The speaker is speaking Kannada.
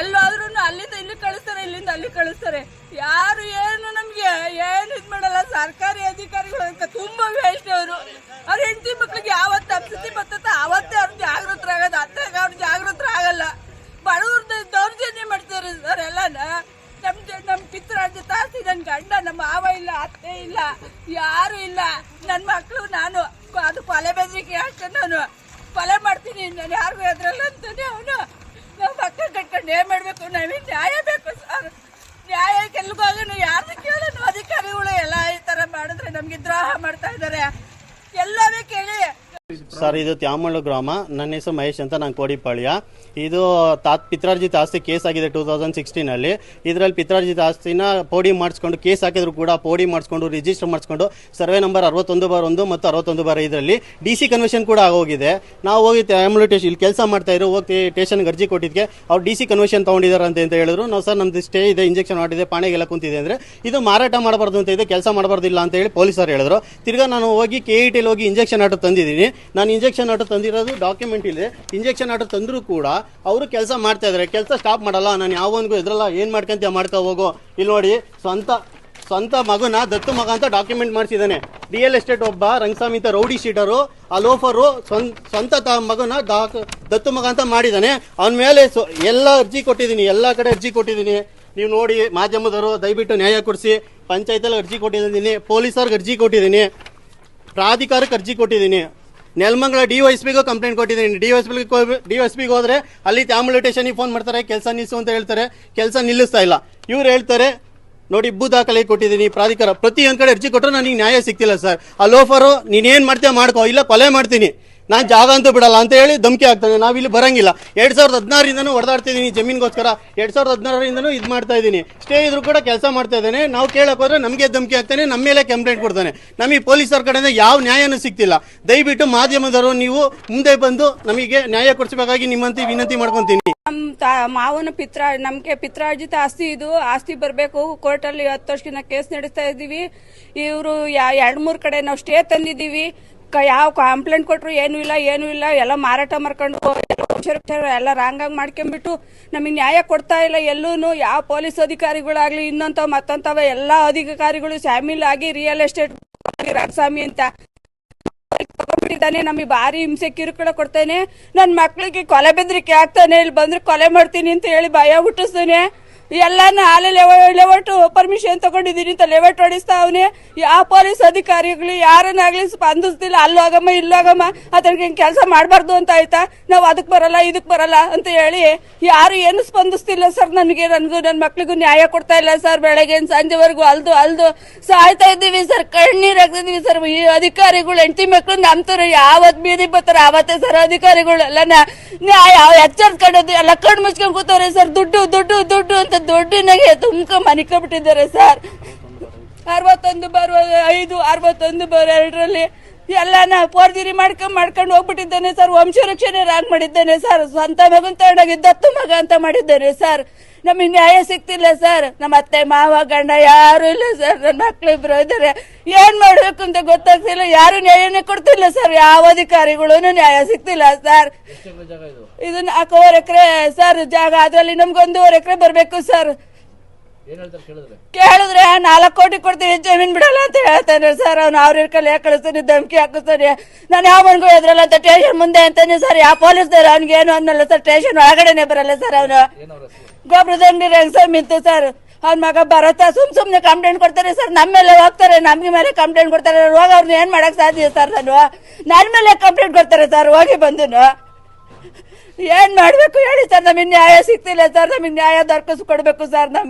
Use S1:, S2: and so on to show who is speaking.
S1: ಎಲ್ಲಾದ್ರೂ ಅಲ್ಲಿಂದ ಇಲ್ಲಿ ಕಳಿಸ್ತಾರೆ, ಇಲ್ಲಿಂದ ಅಲ್ಲಿ ಕಳಿಸ್ತಾರೆ. ಯಾರು ಏನು ನಮ್ಗೆ ಏನು ಇದ್ ಮಾಡಲ್ಲ. ಸರ್ಕಾರಿ ಅಧಿಕಾರಿಗಳು ಅಂತ ತುಂಬಾ ವೇಸ್ಟ್ ಅವರು. ಅವ್ರ ಹೆಂಡತಿ ಮಕ್ಳಿಗೆ ಯಾವತ್ತು ಅಪ್ಸತಿ ಬರ್ತದ ಅವತ್ತೇ ಅವ್ರು ಜಾಗೃತರಾಗೋದು ಅತ್ತಾಗ ಜಾಗೃತರ ಜಾಗೃತರಾಗಲ್ಲ ಬಡವ್ರದ್ದು ದೌರ್ಜನ್ಯ ಮಾಡ್ತಾರೆ ಸರ್ ಎಲ್ಲನ ನಮ್ ನಮ್ಮ ನಮ್ ಪಿತ್ರಾರ್ಜ ತಾಸ್ತಿ ನನ್ ಗಂಡ, ನಮ್ಮ ಮಾವ ಇಲ್ಲ, ಅತ್ತೆ ಇಲ್ಲ, ಯಾರು ಇಲ್ಲ. ನನ್ ಮಕ್ಳು ನಾನು, ಅದು ಕೊಲೆ ಬೆದರಿಕೆ ಅಷ್ಟೇ ನಾನು. ಕೊಲೆ ಮಾಡ್ತೀನಿ, ನಾನು ಯಾರಿಗೂ ಎದ್ರಲ್ಲ ಅಂತಾನೆ ಅವನು. ಮಕ್ಕಳು ಕಟ್ಕೊಂಡು ಏನ್ ಮಾಡ್ಬೇಕು ನಮಗೆ ನ್ಯಾಯ ಬೇಕು ಸರ್ ನ್ಯಾಯ ಕೆಲ್ಗೋಗೋಣ ಯಾರ್ದು ಕೇಳೋಣ ಅಧಿಕಾರಿಗಳು ಎಲ್ಲ ಈ ತರ ಮಾಡಿದ್ರೆ ನಮ್ಗೆ ದ್ರೋಹ ಮಾಡ್ತಾ ಇದಾರೆ ಎಲ್ಲವೇ ಕೇಳಿ
S2: ಸರ್, ಇದು ತ್ಯಾಮಳ್ಳು ಗ್ರಾಮ. ನನ್ನ ಹೆಸರು ಮಹೇಶ್ ಅಂತ, ನಾನು ಕೋಡಿಪಾಳ್ಯ ಇದು ತಾತ್ ಪಿತ್ರಾರ್ಜಿತ ಆಸ್ತಿ ಕೇಸ್ ಆಗಿದೆ ಟೂ ತೌಸಂಡ್ ಸಿಕ್ಸ್ಟೀನಲ್ಲಿ ಇದರಲ್ಲಿ ಪಿತ್ರಾರ್ಜಿತ ಆಸ್ತಿನ ಪೋಡಿ ಮಾಡಿಸ್ಕೊಂಡು, ಕೇಸ್ ಹಾಕಿದ್ರು ಕೂಡ ಪೋಡಿ ಮಾಡಿಸ್ಕೊಂಡು ರಿಜಿಸ್ಟರ್ ಮಾಡಿಸ್ಕೊಂಡು, ಸರ್ವೆ ನಂಬರ್ ಅರವತ್ತೊಂದು ಬಾರ್ ಒಂದು ಮತ್ತು ಅರವತ್ತೊಂದು ಬಾರ್ ಇದರಲ್ಲಿ ಡಿ ಸಿ ಕನ್ವೆಷನ್ ಕೂಡ ಆಗೋಗಿದೆ. ನಾವು ಹೋಗಿ ತ್ಯಾಮಳ್ಳು ಟೇಷನ್ ಇಲ್ಲಿ ಕೆಲಸ ಮಾಡ್ತಾ ಇರೋ ಹೋಗಿ ಟೇಷನ್ಗೆ ಅರ್ಜಿ ಕೊಟ್ಟಿದ್ದಕ್ಕೆ ಅವ್ರು ಡಿ ಸಿ ಕನ್ವೆಷನ್ ತೊಗೊಂಡಿದ್ದಾರೆ ಅಂತ ಹೇಳಿದ್ರು. ನಾವು ಸರ್, ನಮ್ದು ಸ್ಟೇ ಇದೆ ಇಂಜೆಕ್ಷನ್ ಮಾಡಿದೆ ಪಾಣೆಗೆಲ್ಲ ಕುಂತಿದೆ ಅಂದರೆ, ಇದು ಮಾರಾಟ ಮಾಡಬಾರ್ದು ಅಂತ ಇದೆ, ಕೆಲಸ ಮಾಡಬಾರ್ದಿಲ್ಲ ಅಂತ ಹೇಳಿ ಪೊಲೀಸರು ಹೇಳಿದ್ರು. ತಿರ್ಗಾ ನಾನು ಹೋಗಿ ಕೆ ಇ ಟಿಲಿ ಹೋಗಿ ಇಂಜೆಕ್ಷನ್ ಆಟೋ ತಂದಿದ್ದೀನಿ. ಇಂಜೆಕ್ಷನ್ ಆಟೋ ತಂದಿರೋದು ಡಾಕ್ಯುಮೆಂಟ್ ಇದೆ ಇಂಜೆಕ್ಷನ್ ಆಟೋ ತಂದರೂ ಕೂಡ ಅವರು ಕೆಲಸ ಮಾಡ್ತಾ ಇದ್ದಾರೆ ಕೆಲಸ ಸ್ಟಾಪ್ ಮಾಡಲ್ಲ, ನಾನು ಯಾವನಿಗೂ ಇದ್ರಲ್ಲ ಏನು ಮಾಡ್ಕೊಂತೀಯ ಮಾಡ್ಕೊ ಹೋಗೋ. ಇಲ್ಲಿ ನೋಡಿ, ಸ್ವಂತ ಸ್ವಂತ ಮಗನ ದತ್ತು ಮಗ ಅಂತ ಡಾಕ್ಯುಮೆಂಟ್ ಮಾಡಿಸಿದ್ದಾನೆ. ರಿಯಲ್ ಎಸ್ಟೇಟ್ ಒಬ್ಬ ರಂಗಸ್ವಾಮಿ ಅಂತ ರೌಡಿ ಶೀಟರು ಆ ಲೋಫರು ಸ್ವಂತ ಸ್ವಂತ ತ ಮಗನ ಡಾಕ್ ದತ್ತು ಮಗ ಅಂತ ಮಾಡಿದ್ದಾನೆ. ಅವನ ಮೇಲೆ ಸೊ, ಎಲ್ಲ ಅರ್ಜಿ ಕೊಟ್ಟಿದ್ದೀನಿ, ಎಲ್ಲ ಕಡೆ ಅರ್ಜಿ ಕೊಟ್ಟಿದ್ದೀನಿ. ನೀವು ನೋಡಿ, ಮಾಧ್ಯಮದವರು ದಯವಿಟ್ಟು ನ್ಯಾಯ ಕೊಡಿಸಿ ಪಂಚಾಯತಲ್ಲಿ ಅರ್ಜಿ ಕೊಟ್ಟಿದ್ದೀನಿ, ಪೊಲೀಸರ್ಗೆ ಅರ್ಜಿ ಕೊಟ್ಟಿದ್ದೀನಿ ಪ್ರಾಧಿಕಾರಕ್ಕೆ ಅರ್ಜಿ ಕೊಟ್ಟಿದ್ದೀನಿ. ನೆಲಮಂಗಲ ಡಿ ವೈಸ್ ಪಿಗೂ ಕಂಪ್ಲೇಂಟ್ ಕೊಟ್ಟಿದ್ದೀನಿ. D S P D S ಪಿಗೆ ಹೋದ್ರೆ ಅಲ್ಲಿ ಸ್ಟೇಷನ್ಗೆ ಫೋನ್ ಮಾಡ್ತಾರೆ, ಕೆಲಸ ನಿಲ್ಲಿಸು ಅಂತ ಹೇಳ್ತಾರೆ. ಕೆಲಸ ನಿಲ್ಲಿಸ್ತಾ ಇಲ್ಲ. ಇವ್ರು ಹೇಳ್ತಾರೆ, ನೋಡಿ ಇಬ್ಬು ದಾಖಲೆ ಕೊಟ್ಟಿದ್ದೀನಿ, ಪ್ರಾಧಿಕಾರ. ಪ್ರತಿ ಒಂದ್ ಕಡೆ ಅರ್ಜಿ ಕೊಟ್ಟರು ನನಗೆ ನ್ಯಾಯ ಸಿಗ್ತಿಲ್ಲ ಸರ್. ಆ ಲೋಫರು ನೀನೇನು ಮಾಡ್ತೀಯ ಮಾಡ್ಕೋ, ಇಲ್ಲ ಕೊಲೆ ಮಾಡ್ತೀನಿ. ನಾನು ಜಾಗ ಅಂತೂ ಬಿಡಲ್ಲ ಅಂತ ಹೇಳಿ ಧಮಕಿ ಆಗ್ತಾನೆ ಇಲ್ಲಿ ಬರಂಗಿಲ್ಲ. ಎರಡು ಸಾವಿರದ ಹದಿನಾರಿಂದನೂ ಹೊಡೆದಾಡ್ತಿದ್ದೀನಿ ಜಮೀನಿಗೋಸ್ಕರ. ಎರಡು ಸಾವಿರದ ಹದಿನಾರರಿಂದನೂ ಇದು ಮಾಡ್ತಾ ಇದ್ದೀನಿ ಸ್ಟೇ ಇದ್ರು ಕೂಡ ಕೆಲಸ ಮಾಡ್ತಾ ಇದ್ದೇನೆ. ನಾವು ಕೇಳಕ್ಕೆ ಹೋದ್ರೆ ನಮಗೆ ಧಮಕಿ ಆಗ್ತಾನೆ ನಮ್ಮ ಮೇಲೆ ಕಂಪ್ಲೇಂಟ್ ಕೊಡ್ತಾನೆ. ನಮಗೆ ಪೊಲೀಸರ ಕಡೆಯಿಂದ ಯಾವ ನ್ಯಾಯನೂ ಸಿಗ್ತಿಲ್ಲ. ದಯವಿಟ್ಟು ಮಾಧ್ಯಮದವರು, ನೀವು ಮುಂದೆ ಬಂದು ನಮಗೆ ನ್ಯಾಯ ಕೊಡಿಸಬೇಕಾಗಿ ನಿಮ್ಮಂತೆ ವಿನಂತಿ ಮಾಡ್ಕೊತೀನಿ.
S1: ನಮ್ಮ ಮಾವನ ಪಿತ್ರ, ನಮಗೆ ಪಿತ್ರಾರ್ಜಿತ ಆಸ್ತಿ ಇದು. ಆಸ್ತಿ ಬರಬೇಕು. ಕೋರ್ಟಲ್ಲಿ ಹತ್ತು ವರ್ಷಕ್ಕಿಂತ ಕೇಸ್ ನಡೆಸ್ತಾ ಇದ್ದೀವಿ ಇವರು ಎರಡು ಮೂರು ಕಡೆ ನಾವು ಸ್ಟೇ ತಂದಿದ್ದೀವಿ. ಯಾವ ಕಂಪ್ಲೇಂಟ್ ಕೊಟ್ರು ಏನು ಇಲ್ಲ ಏನು ಇಲ್ಲ, ಎಲ್ಲ ಮಾರಾಟ ಮಾಡ್ಕೊಂಡು ಎಲ್ಲ ರಾಂಗಾಗಿ ಮಾಡ್ಕೊಂಡ್ಬಿಟ್ಟು ನಮಗೆ ನ್ಯಾಯ ಕೊಡ್ತಾ ಇಲ್ಲ ಎಲ್ಲೂ ಯಾವ ಪೊಲೀಸ್ ಅಧಿಕಾರಿಗಳಾಗ್ಲಿ ಇನ್ನಂತ ಮತ್ತಂತವ ಎಲ್ಲ ಅಧಿಕಾರಿಗಳು ಶಾಮೀಲ್ ಆಗಿ ರಿಯಲ್ ಎಸ್ಟೇಟ್ ರಂಗಸ್ವಾಮಿ ಅಂತ ತಗೊಂಡ್ಬಿಟ್ಟಿದ್ದಾನೆ. ನಮಗೆ ಭಾರಿ ಹಿಂಸೆ ಕಿರುಕುಳ ಕೊಡ್ತೇನೆ. ನನ್ನ ಮಕ್ಕಳಿಗೆ ಕೊಲೆ ಬೆದರಿಕೆ ಆಗ್ತಾನೆ. ಇಲ್ಲಿ ಬಂದ್ರೆ ಕೊಲೆ ಮಾಡ್ತೀನಿ ಅಂತ ಹೇಳಿ ಭಯ ಹುಟ್ಟಿಸ್ತಾನೆ. ಎಲ್ಲಾನು ಹಾಲೆ ಲೆವಟ್ ಪರ್ಮಿಷನ್ ತಗೊಂಡಿದ್ದೀನಿ ಅಂತ ಲೆವಟ್ ಹೊಡಿಸ್ತಾ ಅವನೇ. ಯಾವ ಪೊಲೀಸ್ ಅಧಿಕಾರಿಗಳು ಯಾರನ್ನಾಗ್ಲಿ ಸ್ಪಂದಿಸ್ತಿಲ್ಲ ಅಲ್ಲೋಗಮ್ಮ ಇಲ್ಲೋಗಮ್ಮ ಅದಕ್ಕೆ ಕೆಲಸ ಮಾಡಬಾರ್ದು ಅಂತ ಆಯ್ತಾ? ನಾವು ಅದಕ್ಕೆ ಬರಲ್ಲ ಇದಕ್ಕೆ ಬರಲ್ಲ ಅಂತ ಹೇಳಿ ಯಾರು ಏನು ಸ್ಪಂದಿಸ್ತಿಲ್ಲ ಸರ್ ನನಗೆ, ನನಗೂ ನನ್ನ ಮಕ್ಳಿಗೂ ನ್ಯಾಯ ಕೊಡ್ತಾ ಇಲ್ಲ ಸರ್ ಬೆಳಗ್ಗೆ ಸಂಜೆವರೆಗೂ ಅಲ್ದು ಅಲ್ದು. ಸಾಯ್ತಾ ಇದ್ದೀವಿ ಸರ್ ಕಣ್ಣೀರ್ ಹಾಕ್ತಿದೀವಿ ಸರ್ ಈ ಅಧಿಕಾರಿಗಳು, ಹೆಂಡತಿ ಮಕ್ಳು ನಂಬ್ತಾರೆ ಯಾವತ್ತು ಬೀದಿ ಬರ್ತಾರೆ, ಆವತ್ತೇ ಸರ್ ಅಧಿಕಾರಿಗಳು ಎಲ್ಲ ನ್ಯಾಯ ಎಚ್ಚರಿಸ್ಕೊಂಡದ್ದು, ಎಲ್ಲ ಕಣ್ಣು ಮುಚ್ಕೊಂಡು ಕೂತವ್ರೆ ಸರ್ ದುಡ್ಡು ದುಡ್ಡು ದುಡ್ಡು ಅಂತ ದುಡ್ಡಿನಾಗೆ ತುಂಬ ಮನಿಕೊಂಡ್ಬಿಟ್ಟಿದ್ದಾರೆ ಸರ್ ಅರವತ್ತೊಂದು ಬರುವ ಐದು ಅರವತ್ತೊಂದು ಬರೋ ಎರಡರಲ್ಲಿ ಎಲ್ಲಾನ ಪೋರ್ಜಿರಿ ಮಾಡ್ಕೊಂಡ್ ಮಾಡ್ಕೊಂಡು ಹೋಗ್ಬಿಟ್ಟಿದ್ದೇನೆ ಸರ್. ವಂಶ ರಕ್ಷಣೆ ರಾಗ್ ಮಾಡಿದ್ದೇನೆ ಸರ್. ಸ್ವಂತ ಮಗನ್ ತಗೊಂಡೋಗಿ ದತ್ತು ಮಗ ಅಂತ ಮಾಡಿದ್ದೇನೆ ಸರ್. ನಮಗೆ ನ್ಯಾಯ ಸಿಗ್ತಿಲ್ಲ ಸರ್. ನಮ್ಮ ಅತ್ತೆ ಮಾವ ಗಂಡ ಯಾರು ಇಲ್ಲ ಸರ್. ನನ್ನ ಮಕ್ಳು ಇಬ್ರು ಇದ್ದಾರೆ ಏನ್ ಮಾಡ್ಬೇಕು ಅಂತ ಗೊತ್ತಾಗ್ತಿಲ್ಲ. ಯಾರು ನ್ಯಾಯನೇ ಕೊಡ್ತಿಲ್ಲ ಸರ್. ಯಾವ ಅಧಿಕಾರಿಗಳು ನ್ಯಾಯ ಸಿಗ್ತಿಲ್ಲ ಸರ್. ಇದು? ನಾಲ್ಕೂವರೆ ಎಕರೆ ಸರ್ ಜಾಗ. ಅದ್ರಲ್ಲಿ ನಮ್ಗೆ ಒಂದೂವರೆ ಎಕರೆ ಬರ್ಬೇಕು ಸರ್. ಕೇಳಿದ್ರೆ? ನಾಲ್ಕು ಕೋಟಿ ಕೊಡ್ತೀನಿ ಜಮೀನ್ ಬಿಡಲ್ಲ ಅಂತ ಹೇಳ್ತಾನೆ ಸರ್. ಅವ್ನು ಅವ್ರ ಇರ್ಕಲ್ಲಿ ಯಾಕೆ ಕಳಿಸ್ತಾನೆ? ಧಮಕಿ ಹಾಕಿಸ್ತಾನೆ. ನಾನು ಯಾವ ಮನ್ಗೂ ಎದ್ರಲ್ಲ ಅಂತ ಸ್ಟೇಷನ್ ಮುಂದೆ ಅಂತಾನೆ ಸರ್. ಯಾವ ಪೊಲೀಸ್ದವ್ರು? ಅವ್ನಿಗೆ ಏನು ಅನ್ನಲ್ಲ ಸರ್. ಟೇಷನ್ ಒಳಗಡೆನೆ ಬರಲ್ಲ ಸರ್ ಅವನು. ಗೊಬ್ಬರದ ಅಂಗಡಿ ಇತ್ತು ಸರ್ ಅವ್ನ ಮಗ ಬರತ್ತಾ ಸುಮ್ ಸುಮ್ನೆ ಕಂಪ್ಲೇಂಟ್ ಕೊಡ್ತಾರೆ ಸರ್. ನಮ್ಮ ಮೇಲೆ ಹೋಗ್ತಾರೆ ನಮ್ಗೆ ಮೇಲೆ ಕಂಪ್ಲೇಂಟ್ ಕೊಡ್ತಾರೆ. ಹೋಗ ಅವ್ರನ್ನ ಏನ್ ಮಾಡಕ್ ಸಾಧ್ಯ ಸರ್ ನಾನು? ನನ್ನ ಮೇಲೆ ಕಂಪ್ಲೇಂಟ್ ಕೊಡ್ತಾರೆ ಸರ್ ಹೋಗಿ ಬಂದನು. ಏನ್ ಮಾಡ್ಬೇಕು ಹೇಳಿ ಸರ್. ನಮಗೆ ನ್ಯಾಯ ಸಿಗ್ತಿಲ್ಲ ಸರ್. ನಮಗೆ ನ್ಯಾಯ ದೊರಕಿಸ್ಕೊಡ್ಬೇಕು ಸರ್. ನಮ್ಗೆ